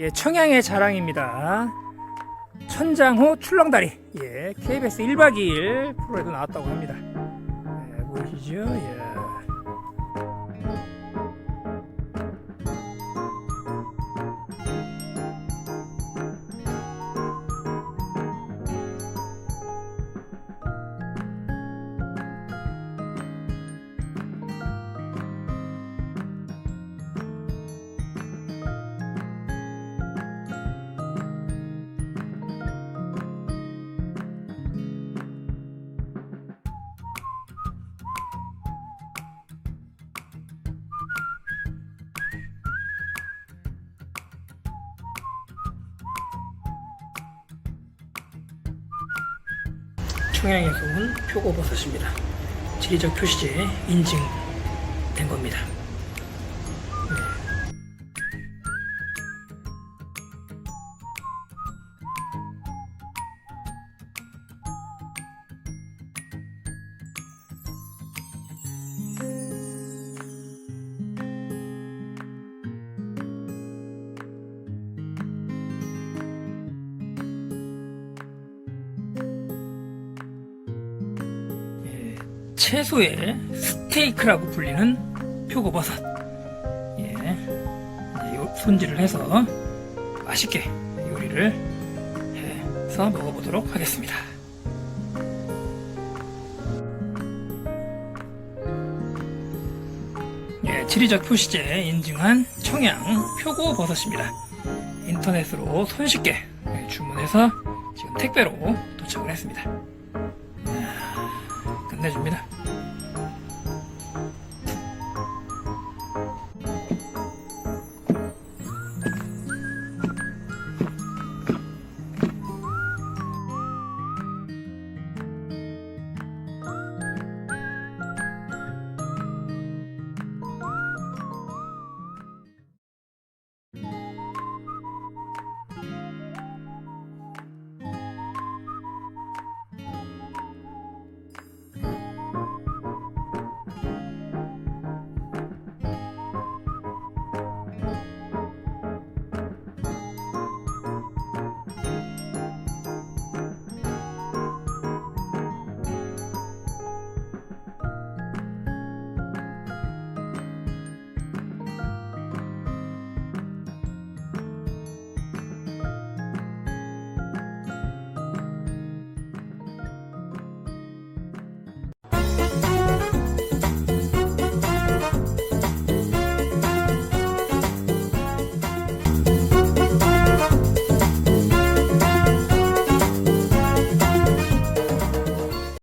예, 청양의 자랑입니다. 천장호 출렁다리. 예, KBS 1박 2일 프로에도 나왔다고 합니다. 예, 보이시죠? 예. 청양에서 온 표고버섯입니다. 지리적 표시제에 인증된 겁니다. 채소의 스테이크라고 불리는 표고버섯. 예, 손질을 해서 맛있게 요리를 해서 먹어보도록 하겠습니다. 예, 지리적 표시제에 인증한 청양 표고버섯입니다. 인터넷으로 손쉽게 예, 주문해서 지금 택배로 도착을 했습니다. 내줍니다.